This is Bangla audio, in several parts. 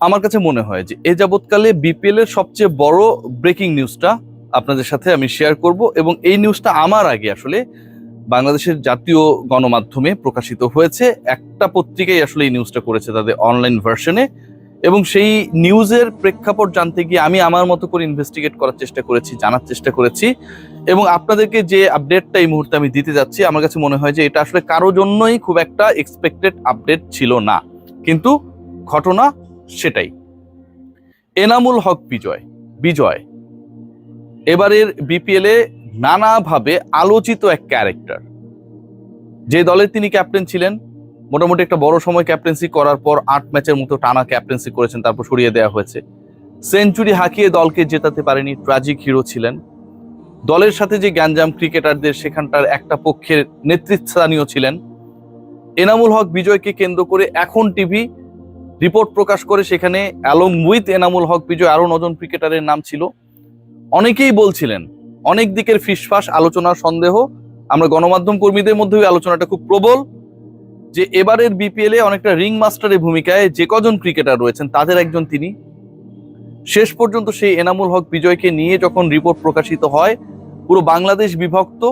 আমার কাছে মনে হয় যে এ যাবৎকালে বিপিএল এর সবচেয়ে বড় ব্রেকিং নিউজটা আপনাদের সাথে আমি শেয়ার করব এবং এই নিউজটা আমার আগে আসলে বাংলাদেশের জাতীয় গণমাধ্যমে প্রকাশিত হয়েছে। একটা পত্রিকাই আসলে এই নিউজটা করেছে তাদের অনলাইন ভার্সনে এবং সেই নিউজের প্রেক্ষাপট জানতে গিয়ে আমি আমার মতো করে ইনভেস্টিগেট করার চেষ্টা করেছি, জানার চেষ্টা করেছি এবং আপনাদেরকে যে আপডেটটা এই মুহূর্তে আমি দিতে যাচ্ছি, আমার কাছে মনে হয় যে এটা আসলে কারও জন্যই খুব একটা এক্সপেক্টেড আপডেট ছিল না। কিন্তু ঘটনা সেটাই। এনামুল হক বিজয় বিজয়। এবারের বিপিএল নানাভাবে আলোচিত এক ক্যারেক্টার যে দলের তিনি ক্যাপ্টেন ছিলেন, মোটামুটি একটা বড় সময় ক্যাপ্টেন্সি করার পর আট ম্যাচের মতো টানা ক্যাপ্টেন্সি করেছেন, তারপর সরিয়ে দেওয়া হয়েছে। সেঞ্চুরি হাঁকিয়ে দলকে জেতাতে পারেনি ট্রাজিক হিরো ছিলেন। দলের সাথে যে গ্যাঞ্জাম ক্রিকেটারদের সেখানটার একটা পক্ষের নেতৃস্থানীয় ছিলেন। এনামুল হক বিজয়কে কেন্দ্র করে এখন টিভি রিপোর্ট প্রকাশ করে সেখানে অ্যালং উইথ এনামুল হক বিজয় আরও নজন ক্রিকেটারের নাম ছিল। অনেকেই বলছিলেন, অনেক দিকের ফিসফাস, আলোচনা, সন্দেহ। আমরা গণমাধ্যম কর্মীদের মধ্যে ওই আলোচনাটা খুব প্রবল যে এবারের বিপিএল অনেকটা রিং মাস্টারের ভূমিকায় যে কজন ক্রিকেটার রয়েছেন, তাদের একজন তিনি। শেষ পর্যন্ত সেই এনামুল হক বিজয়কে নিয়ে যখন রিপোর্ট প্রকাশিত হয়, পুরো বাংলাদেশ বিভক্ত।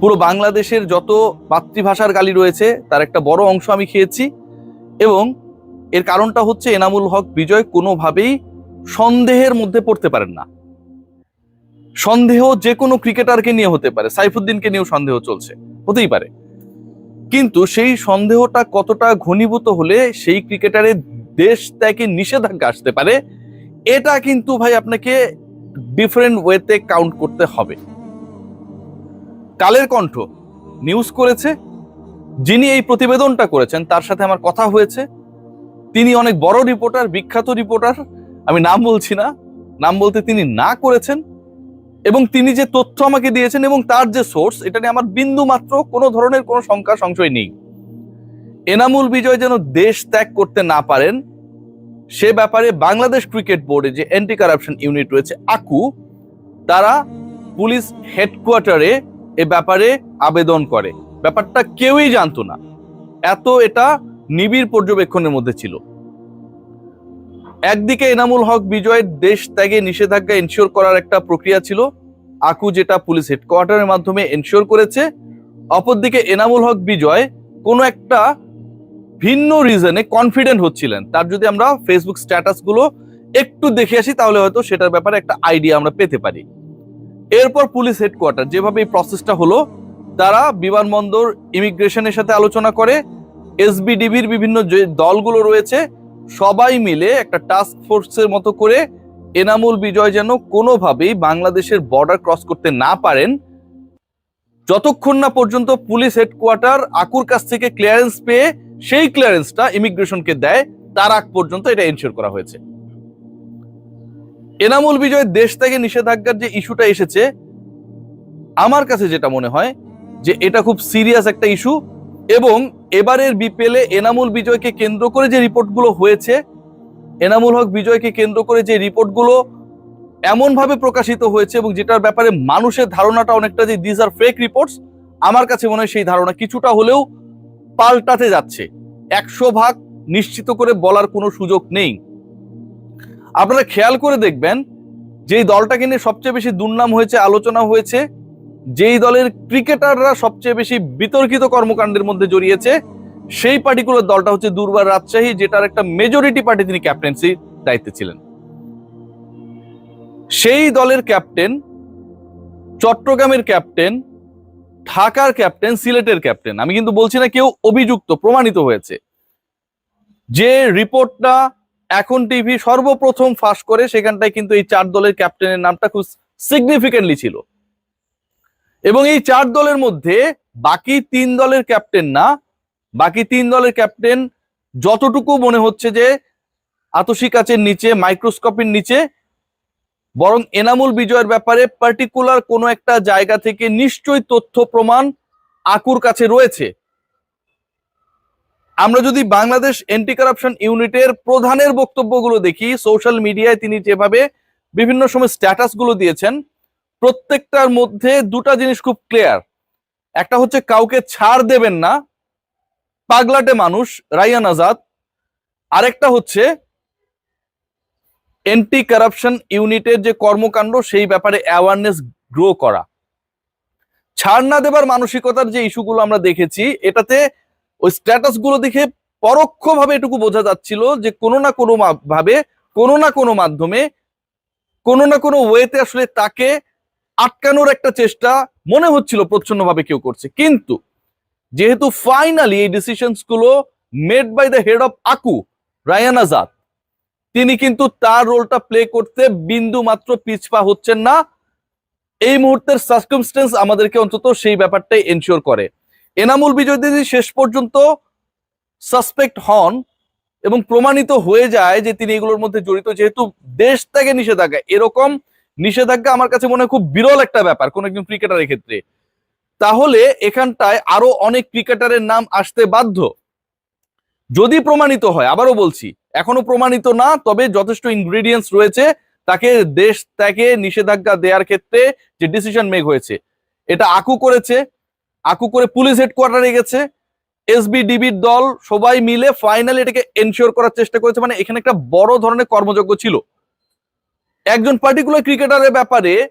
পুরো বাংলাদেশের যত মাতৃভাষার গালি রয়েছে, তার একটা বড় অংশ আমি খেয়েছি। এবং এর কারণটা হচ্ছে এনামুল হক বিজয় কোনোভাবেই সন্দেহের মধ্যে পড়তে পারেন না। সন্দেহ যে কোনো ক্রিকেটারকে নিয়ে হতে পারে, সাইফুদ্দিনকে নিয়েও সন্দেহ চলছে, হতেই পারে। কিন্তু সেই সন্দেহটা কতটা ঘনীভূত হলে সেই ক্রিকেটারের দেশ ত্যাগে নিষেধাজ্ঞা আসতে পারে, এটা কিন্তু ভাই আপনাকে ডিফারেন্ট ওয়েতে কাউন্ট করতে হবে। কালের কণ্ঠ নিউজ করেছে, যিনি এই প্রতিবেদনটা করেছেন, তার সাথে আমার কথা হয়েছে। তিনি অনেক বড় রিপোর্টার বিখ্যাত রিপোর্টার আমি নাম বলছি না, নাম বলতে তিনি না করেছেন। এবং তিনি যে তথ্য আমাকে দিয়েছেন এবং তার যে সোর্স এটা নিয়ে আমার বিন্দু মাত্র কোনো ধরনের কোনো শঙ্কা, সংশয় নেই। এনামুল বিজয় যেন দেশ ত্যাগ করতে না পারেন, সে ব্যাপারে বাংলাদেশ ক্রিকেট বোর্ডে যে অ্যান্টি কারাপশন ইউনিট রয়েছে, আকু, তারা পুলিশ হেডকোয়ার্টারে এ ব্যাপারে আবেদন করে। ব্যাপারটা কেউই জানতো না। এত এটা নিবিড় পর্যবেক্ষণের মধ্যে ছিল। একদিকে এনামুল হক বিজয়ের দেশ ত্যাগে নিষেধাজ্ঞা এনশিওর করার একটা প্রক্রিয়া ছিল, আকু যেটা পুলিশ হেডকোয়ার্টারের মাধ্যমে এনশিওর করেছে। অপরদিকে এনামুল হক বিজয় কোনো একটা ভিন্ন রিজনে কনফিডেন্ট হচ্ছিলেন। তার যদি আমরা ফেসবুক স্ট্যাটাসগুলো একটু দেখে আসি, তাহলে হয়তো সেটার ব্যাপারে একটা আইডিয়া আমরা পেতে পারি। এরপর পুলিশ হেডকোয়ার্টার যেভাবে এই প্রসেসটা হলো, তারা বিমানবন্দর ইমিগ্রেশনের সাথে আলোচনা করে এসবিডিবির বিভিন্ন যে দলগুলো রয়েছে, সবাই মিলে একটা টাস্ক ফোর্সের মতো করে এনামুল বিজয় যেন কোনোভাবেই বাংলাদেশের বর্ডার ক্রস করতে না পারেন। যতক্ষণ না পর্যন্ত পুলিশ হেডকোয়ার্টার আকুর কাছ থেকে ক্লিয়ারেন্স পেয়ে সেই ক্লিয়ারেন্সটা ইমিগ্রেশনকে দেয়, তার আগ পর্যন্ত এটা এনশিওর করা হয়েছে। এনামুল বিজয় দেশ থেকে নিষেধাজ্ঞার যে ইস্যুটা এসেছে, আমার কাছে যেটা মনে হয় যে এটা খুব সিরিয়াস একটা ইস্যু এবং এবারের বিপিএল এনামুল বিজয়কে কেন্দ্র করে যে রিপোর্টগুলো হয়েছে, এনামুল হক বিজয়কে কেন্দ্র করে যে রিপোর্টগুলো এমন ভাবে প্রকাশিত হয়েছে এবং যেটার ব্যাপারে মানুষের ধারণাটা অনেকটা যে দিস আর ফেক রিপোর্টস আমার কাছে মনে হয় সেই ধারণা কিছুটা হলেও পাল্টাতে যাচ্ছে। একশো ভাগ নিশ্চিত করে বলার কোনো সুযোগ নেই। আপনারা খেয়াল করে দেখবেন, যেই দলটাকে নিয়ে সবচেয়ে বেশি দুর্নাম হয়েছে, আলোচনা হয়েছে যেই দলের ক্রিকেটাররা সবচেয়ে বেশি বিতর্কিত কর্মকাণ্ডের মধ্যে জড়িয়েছে, সেই পার্টিকুলার দলটা হচ্ছে দুর্বার রাজশাহী, যেটার একটা মেজরিটি পার্টি তিনি ক্যাপ্টেন্সি দায়িত্বে ছিলেন। সেই দলের ক্যাপ্টেন চট্টগ্রামের ক্যাপ্টেন ঢাকার ক্যাপ্টেন সিলেটের ক্যাপ্টেন আমি কিন্তু বলছি না কেউ অভিযুক্ত, প্রমাণিত হয়েছে। যে রিপোর্টটা এখন টিভি সর্বপ্রথম ফাঁস করে, সেখানটায় কিন্তু এই চার দলের ক্যাপ্টেনের নামটা খুব সিগনিফিকেন্টলি ছিল। এবং এই চার দলের মধ্যে বাকি তিন দলের ক্যাপ্টেন না, বাকি তিন দলের ক্যাপ্টেন যতটুকু মনে হচ্ছে যে আতসী কাচের নিচে, মাইক্রোস্কোপের নিচে, বরং এনামুল বিজয়ের ব্যাপারে পার্টিকুলার কোনো একটা জায়গা থেকে নিশ্চয়ই তথ্য প্রমাণ আকুর কাছে রয়েছে। আমরা যদি বাংলাদেশ এন্টি কারাপশন ইউনিটের প্রধানের বক্তব্যগুলো দেখি সোশ্যাল মিডিয়ায় তিনি যেভাবে বিভিন্ন সময় স্ট্যাটাসগুলো দিয়েছেন প্রত্যেকটার মধ্যে দুটা জিনিস খুব ক্লিয়ার একটা হচ্ছে কাউকে ছাড় দেবেন না, পাগলাটে মানুষ, রাইয়ান আজাদ। আরেকটা হচ্ছে এন্টি কারাপশন ইউনিটের যে কর্মকাণ্ড, সেই ব্যাপারে অ্যাওয়ারনেস গ্রো করা। ছাড় না দেবার মানসিকতার যে ইস্যুগুলো আমরা দেখেছি, এটাতে ওই স্ট্যাটাসগুলো দেখে পরোক্ষভাবে এটুকু বোঝা যাচ্ছিল যে কোনো না কোনো ভাবে কোনো না কোনো মাধ্যমে, কোনো না কোনো ওয়েতে আসলে তাকে আটকানোর একটা চেষ্টা মনে হচ্ছিল প্রচ্ছন্নভাবে কেউ করছে। কিন্তু যেহেতু ফাইনালি এই ডিসিশনসগুলো made by the head of আকু Rayan Azad তিনি কিন্তু তার রোলটা প্লে করতে বিন্দু মাত্র পিছপা হচ্ছেন না। এই মুহূর্তের সার্কামস্টেন্স আমাদেরকে অন্তত সেই ব্যাপারটাই এনশিওর করে। এনামুল বিজয় দিদি শেষ পর্যন্ত সাসপেক্ট হন এবং প্রমাণিত হয়ে যায় যে তিনি এগুলোর মধ্যে জড়িত। যেহেতু দেশ থেকে নিষেধাজ্ঞা, এরকম নিষেধাজ্ঞা আমার কাছে মনে হয় খুব বিরল একটা ব্যাপার কোন একজন ক্রিকেটারের ক্ষেত্রে। তাহলে এখানটায় আরও অনেক ক্রিকেটারের নাম আসতে বাধ্য। যদি প্রমাণিত হয়, আবারও বলছি, এখনও প্রমাণিত না, তবে যথেষ্ট ইনগ্রেডিয়েন্টস রয়েছে তাকে দেশ ত্যাগে নিষেধাজ্ঞা দেওয়ার ক্ষেত্রে যে ডিসিশন মেক হয়েছে। এটা আকু করেছে, আকু করে পুলিশ হেডকোয়ার্টারে গেছে এসবিডিবির দল সবাই মিলে ফাইনালি এটাকে এনশিওর করার চেষ্টা করেছে মানে এখানে একটা বড় ধরনের কর্মযজ্ঞ ছিল। একজন পার্টিকুলার ক্রিকেটারের ব্যাপারে,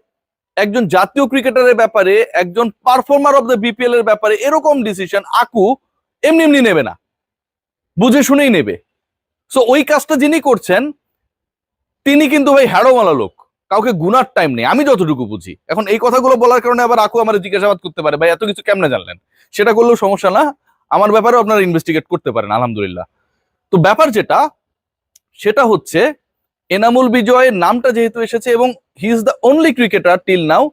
একজন জাতীয় ক্রিকেটারের ব্যাপারে, একজন পারফর্মার অফ দ্য বিপিএল এর ব্যাপারে এরকম ডিসিশন আকু এমনি এমনি নেবে না। বুঝে শুনেই নেবে। সো ওই কাজটা যিনি করছেন, তিনি কিন্তু ভাই হ্যাড়োমালা লোক। কাউকে গুনার টাইম নেই। আমি যতটুকু বুঝি। এখন এই কথাগুলো বলার কারণে আবার আকু আমার জিজ্ঞাসাবাদ করতে পারে, ভাই, এত কিছু কেমনে জানলেন? সেটা করলেও সমস্যা না। আমার ব্যাপারেও আপনারা ইনভেস্টিগেট করতে পারেন, আলহামদুলিল্লাহ। তো ব্যাপার যেটা, সেটা হচ্ছে এনামুল বিজয়ের নামটা যেহেতু এসেছে এবং he is the only cricketer till now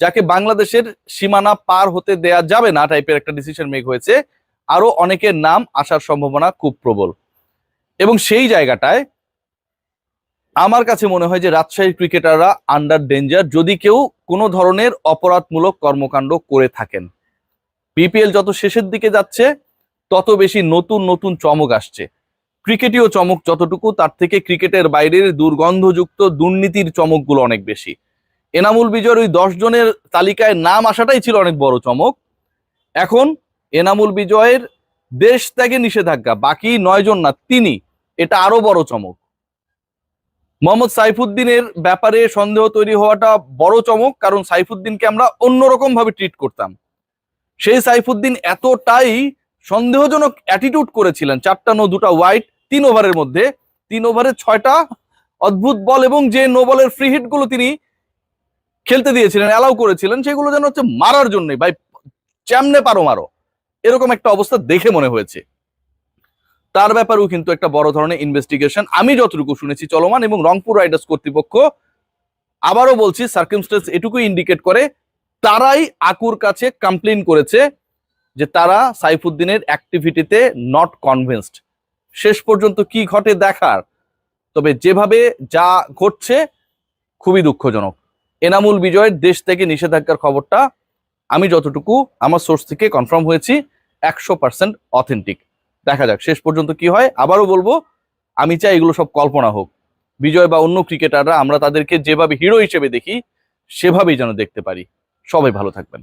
যাকে বাংলাদেশের সীমানা পার হতে দেয়া যাবে না টাইপের একটা ডিসিশন মেক হয়েছে আরও অনেকের নাম আসার সম্ভাবনা খুব প্রবল। এবং সেই জায়গাটায় আমার কাছে মনে হয় যে রাজশাহীর ক্রিকেটাররা আন্ডার ডেঞ্জার যদি কেউ কোনো ধরনের অপরাধমূলক কর্মকাণ্ড করে থাকেন। বিপিএল যত শেষের দিকে যাচ্ছে, তত বেশি নতুন নতুন চমক আসছে। ক্রিকেটীয় চমক যতটুকু, তার থেকে ক্রিকেটের বাইরের দুর্গন্ধযুক্ত দুর্নীতির চমকগুলো অনেক বেশি। এনামুল বিজয়ের ওই দশ জনের তালিকায় নাম আসাটাই ছিল অনেক বড় চমক। এখন এনামুল বিজয়ের দেশ ত্যাগে নিষেধাজ্ঞা, বাকি নয় জন না, তিনি, এটা আরও বড় চমক। মোহাম্মদ সাইফুদ্দিনের ব্যাপারে সন্দেহ তৈরি হওয়াটা বড় চমক, কারণ সাইফুদ্দিনকে আমরা অন্যরকম ভাবে ট্রিট করতাম। সেই সাইফুদ্দিন এতটাই সন্দেহজনক অ্যাটিটিউড করেছিলেন। চারটা নো দুটা হোয়াইট তিন ওভারের মধ্যে। তিন ওভারে ছয়টা অদ্ভুত বল এবং যে নো বলের ফ্রি হিটগুলো তিনি খেলতে দিয়েছিলেন অ্যালাউ করেছিলেন, সেগুলো যেন হচ্ছে মারার জন্যই ভাই চ্যামনে পারো মারো এরকম একটা অবস্থা দেখে মনে হয়েছে। তার ব্যাপারেও কিন্তু একটা বড় ধরনের ইনভেস্টিগেশন আমি যতটুকু শুনেছি চলমান এবং রংপুর রাইডার্স কর্তৃপক্ষ, আবারও বলছি সার্কিমস্টেন্স এটুকুই ইন্ডিকেট করে, তারাই আকুর কাছে কমপ্লেন করেছে। যে তারা সাইফুদ্দিনের অ্যাক্টিভিটিতে নট কনভিন্সড শেষ পর্যন্ত কি ঘটে দেখার? তবে যেভাবে যা ঘটছে, খুবই দুঃখজনক। এনামুল বিজয়ের দেশ থেকে নিষেধাজ্ঞার খবরটা আমি যতটুকু আমার সোর্স থেকে কনফার্ম হয়েছি, একশো পার্সেন্ট অথেন্টিক দেখা যাক, শেষ পর্যন্ত কি হয়। আবারও বলব, আমি চাই এগুলো সব কল্পনা হোক। বিজয় বা অন্য ক্রিকেটাররা আমরা তাদেরকে যেভাবে হিরো হিসেবে দেখি, সেভাবেই যেন দেখতে পারি। সবাই ভালো থাকবেন।